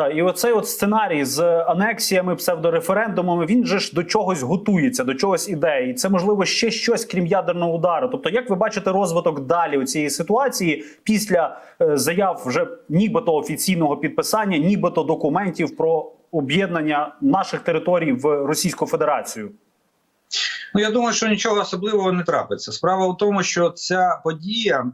Та і оцей от сценарій з анексіями, псевдореферендумами, він же ж до чогось готується, до чогось іде. І це можливо ще щось крім ядерного удару. Тобто, як ви бачите розвиток далі у цієї ситуації після е, заяв вже нібито офіційного підписання, нібито документів про об'єднання наших територій в Російську Федерацію? Ну я думаю, що нічого особливого не трапиться. Справа в тому, що ця подія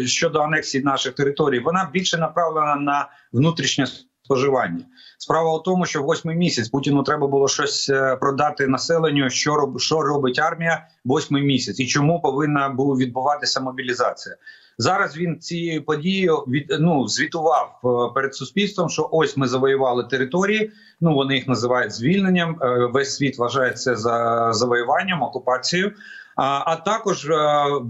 е, щодо анексії наших територій, вона більше направлена на внутрішнє споживання. Справа в тому, що восьмий місяць Путіну треба було щось е, продати населенню, що роб, що робить армія восьмий місяць, і чому повинна була відбуватися мобілізація. Зараз він цією подією від ну звітував е, перед суспільством, що ось ми завоювали території. Ну вони їх називають звільненням. Е, Весь світ вважає це за завоюванням, окупацією. А, а також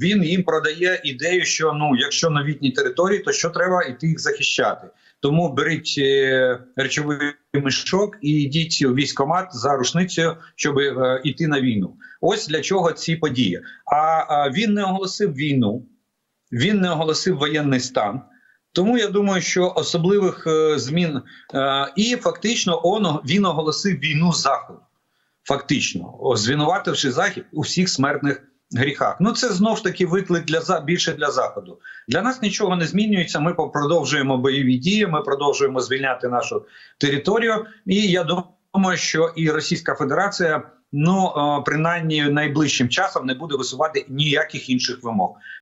він їм продає ідею, що ну, якщо новітні території, то що треба йти їх захищати. Тому беріть е, речовий мішок і йдіть у військкомат за рушницею, щоб е, йти на війну. Ось для чого ці події. А, він не оголосив війну, він не оголосив воєнний стан. Тому я думаю, що особливих е, змін е, і фактично він оголосив війну заходу. Фактично, звинувативши захід у всіх смертних гріхах. Ну це знов ж таки виклик для за більше для заходу. Для нас нічого не змінюється. Ми продовжуємо бойові дії. Ми продовжуємо звільняти нашу територію. І я думаю, що і Російська Федерація, ну принаймні найближчим часом не буде висувати ніяких інших вимог.